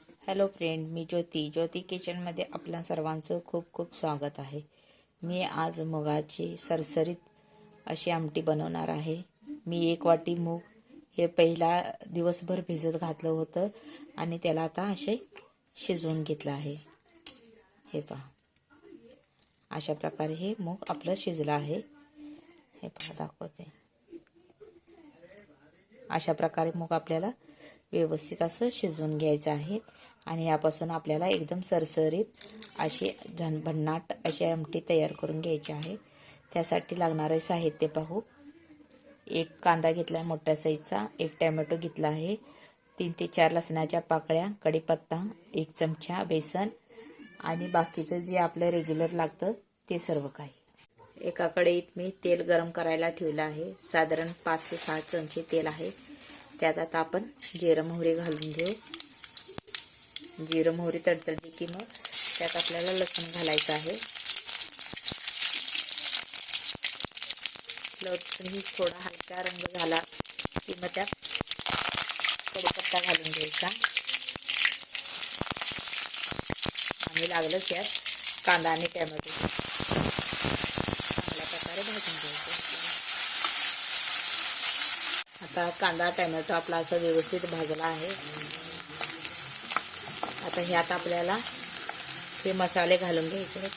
Hello friend मी ज्योती. ज्योती किचनमध्ये आपल्या सर्वांचं खूप खूप स्वागत आहे. मी आज मुगाची सरसरीत अशी आमटी बनवणार आहे. मी एक वाटी मूग हे पहिला दिवसभर भिजत घातलं होतं आणि त्याला आता असे शिजवून घेतलं आहे. हे पहा. अशा प्रकारे हे मूग आपलं शिजलं आहे. हे पहा दाखवते. अशा प्रकारे मूग आपल्याला व्यवस्थित असं शिजवून घ्यायचं आहे. आणि यापासून आपल्याला एकदम सरसरीत अशी झण भन्नाट अशी आमटी तयार करून घ्यायची आहे. त्यासाठी लागणारे साहित्य पाहू. एक कांदा घेतला आहे मोठ्या साईजचा एक टॅमॅटो घेतला आहे. तीन ते चार लसणाच्या पाकळ्या कढीपत्ता एक चमचा बेसन आणि बाकीचं जे आपलं रेग्युलर लागतं ते सर्व काही. एका कढईत मी तेल गरम करायला ठेवलं आहे. साधारण पाच ते सहा चमचे तेल आहे. त्यात आता आपण जिरं मोहरी घालून घेऊ. जिरं मोहरी तडतडली की मग त्यात आपल्याला लसूण घालायचं आहे. लसूणही थोडा हलका रंग झाला की मग त्यात कडीपत्ता घालून घ्यायचा. आणि लागलं त्यात कांदा आणि टॅमॅटो. चांगल्या प्रकारे भाजून घ्यायचं. आता कांदा टमॅटो आपला असं व्यवस्थित भाजला आहे. आता ह्यात आपल्याला हे मसाले घालून घ्यायचे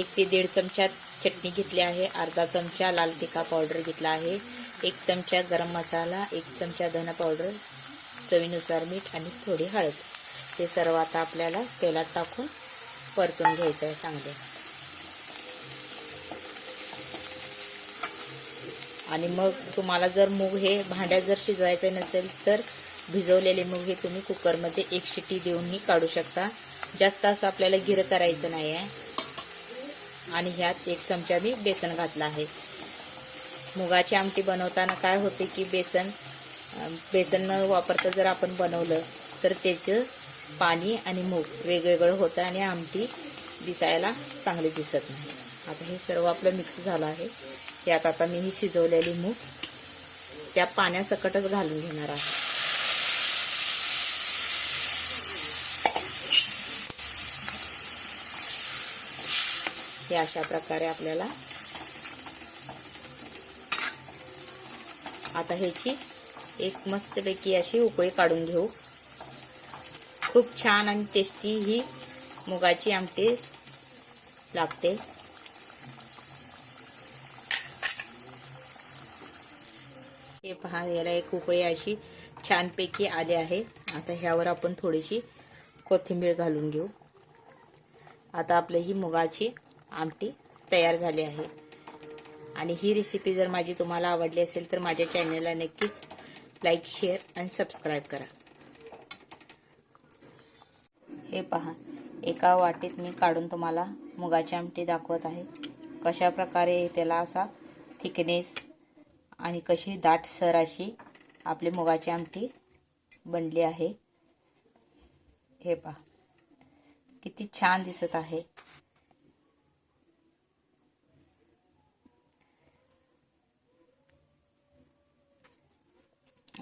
एक ते दीड चमचा चटणी घेतली आहे अर्धा चमचा लाल तिखा पावडर घेतला आहे एक चमचा गरम मसाला एक चमचा धना पावडर चवीनुसार मीठ आणि थोडी हळद. हे सर्व आता आपल्याला तेलात टाकून परतून घ्यायचं आहे चांगले. आणि मग तुम्हाला जर मूग हे भांड्यात जर शिजवायचं नसेल तर भिजवलेले मूग हे तुम्ही कुकरमध्ये एक शिटी देऊनही काढू शकता. जास्त असं आपल्याला गिरं करायचं नाही आहे. आणि ह्यात एक चमचा मी बेसन घातलं आहे. मुगाची आमटी बनवताना काय होते की बेसन बेसन न वापरता जर आपण बनवलं तर त्याचं पाणी आणि मूग वेगवेगळं होतं आणि आमटी दिसायला चांगली दिसत नाही. आता हे सर्व आपलं मिक्स झालं आहे. यात आता मी ही शिजवलेली मूग त्या पाण्यासकटच घालून घेणार आहे. हे अशा प्रकारे आपल्याला आता ह्याची एक मस्तपैकी अशी उकळी काढून घेऊ. खूप छान आणि टेस्टी ही मुगाची आमटी लागते. हे पहा याला एक उकळी अशी छानपैकी आली आहे. आता ह्यावर आपण थोडीशी कोथिंबीर घालून घेऊ. आता आपलं ही मुगाची आमटी तयार झाली आहे. आणि ही रेसिपी जर माझी तुम्हाला आवडली असेल तर माझ्या चॅनलला नक्कीच लाईक शेअर आणि सबस्क्राईब करा. हे पहा एका वाटीत मी काढून तुम्हाला मुगाची आमटी दाखवत आहे. कशा प्रकारे त्याला असा थिकनेस आणि कशी दाटसर अशी आपली मुगाची आमटी बनली आहे. हे पहा. किती छान दिसत आहे.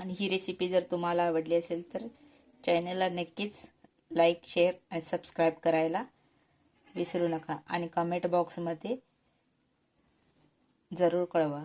आणि ही रेसिपी जर तुम्हाला आवडली असेल तर चॅनलला नक्कीच लाईक शेअर आणि सबस्क्राईब करायला विसरू नका. आणि कमेंट बॉक्समध्ये जरूर कळवा.